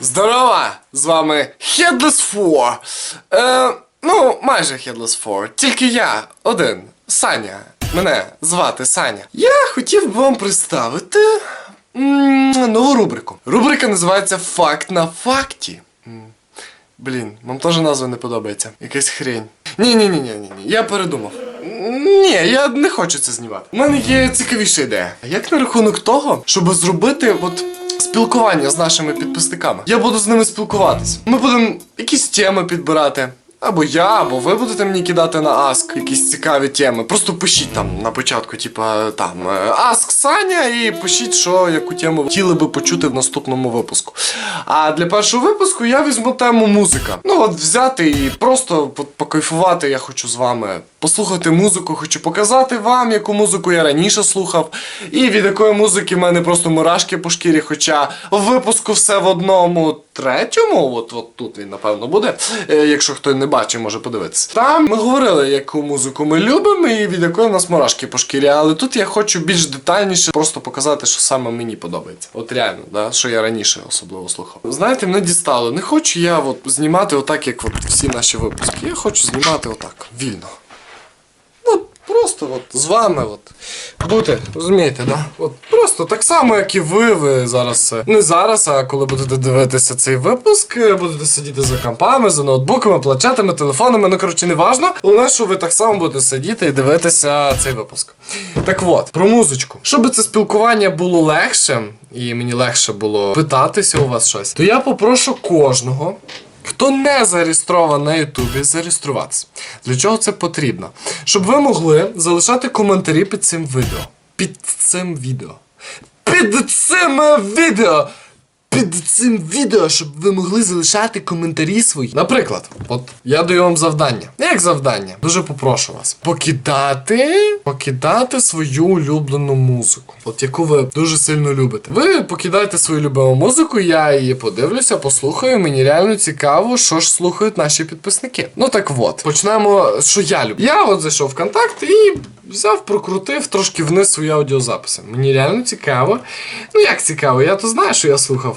Здорово! З вами Headless 4. Е, ну, майже Headless 4. Тільки я один. Саня. Мене звати Саня. Я хотів би вам представити нову рубрику. Рубрика називається Факт на факті. Блін, вам теж назва не подобається. Якась хрень. Ні, ні, ні, ні, ні, ні. Я передумав. Ні, я не хочу це знімати. У мене є цікавіша ідея. Як на рахунок того, щоб зробити от спілкування з нашими підписниками? Я буду з ними спілкуватись. Ми будемо якісь теми підбирати. Або я, або ви будете мені кидати на Аск якісь цікаві теми. Просто пишіть там на початку, типа там е, Аск Саня, і пишіть, що яку тему хотіли би почути в наступному випуску. А для першого випуску я візьму тему музика. Ну от взяти і просто покайфувати я хочу з вами. Послухати музику, хочу показати вам, яку музику я раніше слухав, і від якої музики в мене просто мурашки по шкірі. Хоча в випуску все в одному третьому, от, от тут він напевно буде. Е, якщо хто не бачив, може подивитися. Там ми говорили, яку музику ми любимо і від якої в нас мурашки по шкірі. Але тут я хочу більш детальніше просто показати, що саме мені подобається. От реально, да, що я раніше особливо слухав. Знаєте, мене дістало. Не хочу я от знімати отак, як от всі наші випуски. Я хочу знімати отак, вільно. Просто от з вами от бути, розумієте, да? От просто так само, як і ви, ви зараз. Не зараз, а коли будете дивитися цей випуск, е, будете сидіти за компами, за ноутбуками, планшетами, телефонами, ну коротше, не важно. Головне, що ви так само будете сидіти і дивитися цей випуск. Так от, про музичку. Щоб це спілкування було легше, і мені легше було питатися у вас щось, то я попрошу кожного. Хто не зареєстрований на Ютубі, зареєструватися. Для чого це потрібно? Щоб ви могли залишати коментарі під цим відео. Під цим відео. Під цим відео! Під цим відео, щоб ви могли залишати коментарі свої. Наприклад, от я даю вам завдання. Як завдання? Дуже попрошу вас. Покидати, покидати свою улюблену музику. От яку ви дуже сильно любите. Ви покидаєте свою любиму музику, я її подивлюся, послухаю. Мені реально цікаво, що ж слухають наші підписники. Ну так от, почнемо, що я люблю. Я от зайшов в контакт і взяв, прокрутив трошки вниз свої аудіозаписи. Мені реально цікаво. Ну як цікаво, я то знаю, що я слухав,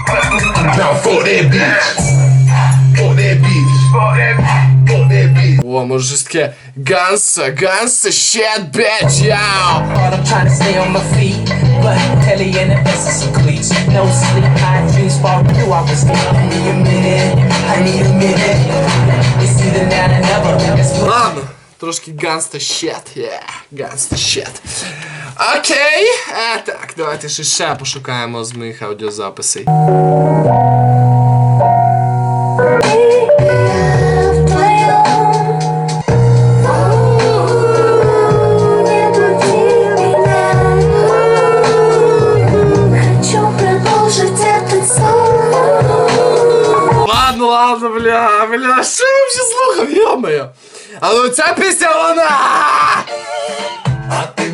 Now for that bitch. For that bitch. For that For that bitch. О, може щось таке Ганса, Ганса, shit, bitch, yow! Hard, I'm trying to stay on my feet. But Telly and the best of some cleats. No sleep, high dreams fall through. I was I need a minute. I need a minute. It's either now or never. It's what Ладно, трошки ганста shit, yeah, ганста shit. Окей, а, так, давайте ще пошукаємо з моїх аудіозаписей. Ладно, ладно, бля, бля, що я взагалі слухав, йомаю? Але оця пісня вона.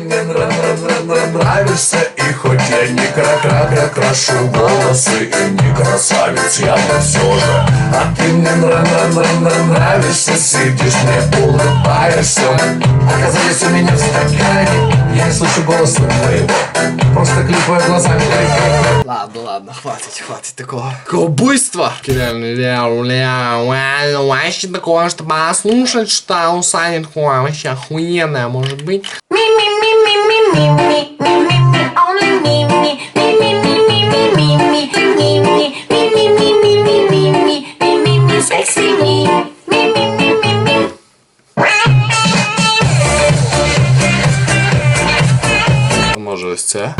Ты мне нра- нра- нра- нра- нравишься И хоть я не кра-кра-кра крашу волосы И не красавец, я но все же А ты мне нра- нра- нра- нра- нравишься Сидишь мне улыбаешься Оказались у меня в стакане Я не слышу голоса твоего Просто клипаю глазами Ладно, ладно, хватить, хватить такого. Такого буйства. Вообще такого, что послушать, что у Сани такое вообще охуенное может быть. To C?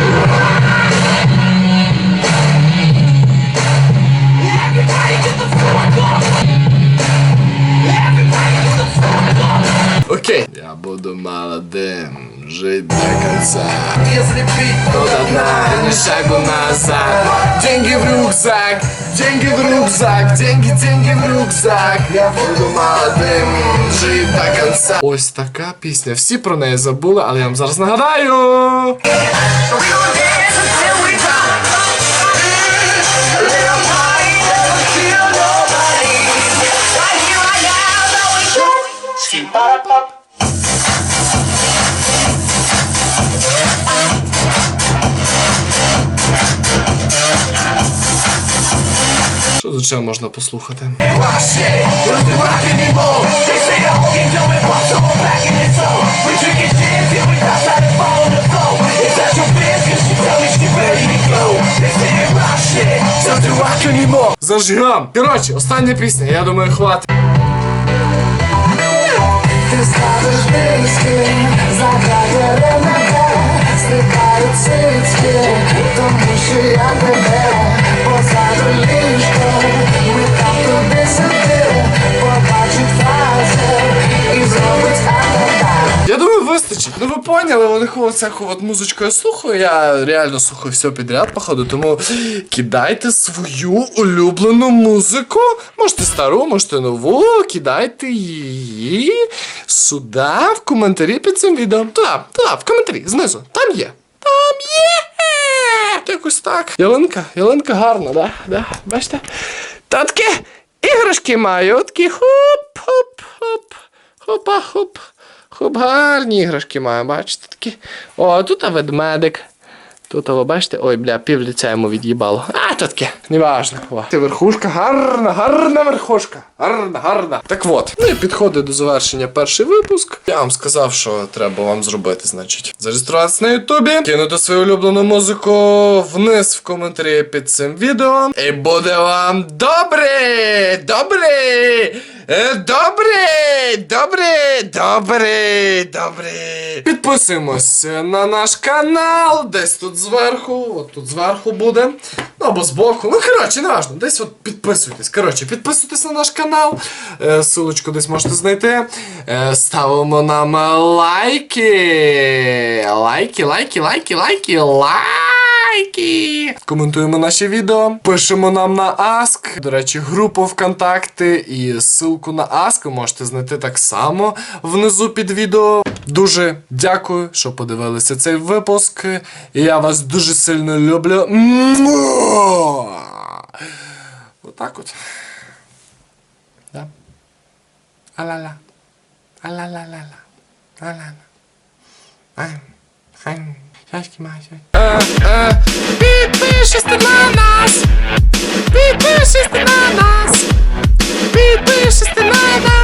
Okej, okay. ja budu mala dym. жить до конца. Если пить, то до дна, ни шагу назад. Деньги в рюкзак, деньги в рюкзак, деньги, деньги в рюкзак. Я буду молодым жить до конца. Ось така пісня, всі про неї забули, але я вам зараз нагадаю. Пара-пап. Тут можна послухати? Зажигам! Коротше, остання пісня, я думаю, хватить. Ти ставиш диски, заграє поняли, вони всяку от музичку я слухаю. Я реально слухаю все підряд, походу. Тому кидайте свою улюблену музику. Можете стару, можете нову. Кидайте її сюди, в коментарі під цим відео. Туди, туди, в коментарі, знизу. Там є. Там є. Якось так. Ялинка, ялинка гарна, да? да? Бачите? Та такі іграшки маю, такі хоп-хоп-хоп. Хопа-хоп. Хоп, гарні іграшки маю, бачите такі. О, тут а ведмедик. Тут, ви бачите, ой, бля, пів лиця йому від'їбало. А, то таке, неважно. О. Це верхушка, гарна, гарна верхушка. Гарна, гарна. Так от, ну і підходить до завершення перший випуск. Я вам сказав, що треба вам зробити, значить. Зареєструватися на Ютубі, кинути свою улюблену музику вниз в коментарі під цим відео. І буде вам добре! Добре! Е, Добре! Добре! Добре! Добре! Підписуємось на наш канал. Десь тут зверху. От тут зверху буде. Ну або збоку. Ну, коротше, не важно. Десь от підписуйтесь. Коротше, підписуйтесь на наш канал. Е, Силочку десь можете знайти. Е, Ставимо нам лайки. Лайки, лайки, лайки, лайки, лайки. Коментуємо наші відео. Пишемо нам на Ask. До речі, групу ВКонтакти і ссылку на Ask ви можете знайти так само внизу під відео. Дуже дякую, що подивилися цей випуск. Я вас дуже сильно люблю. Отак от. Да. А-ла-ла. А-ла-ла-ла-ла. Ай. Хай. Чашки майже. Підпишись ти на нас! Підпишись ти на нас! Підпишись ти на нас!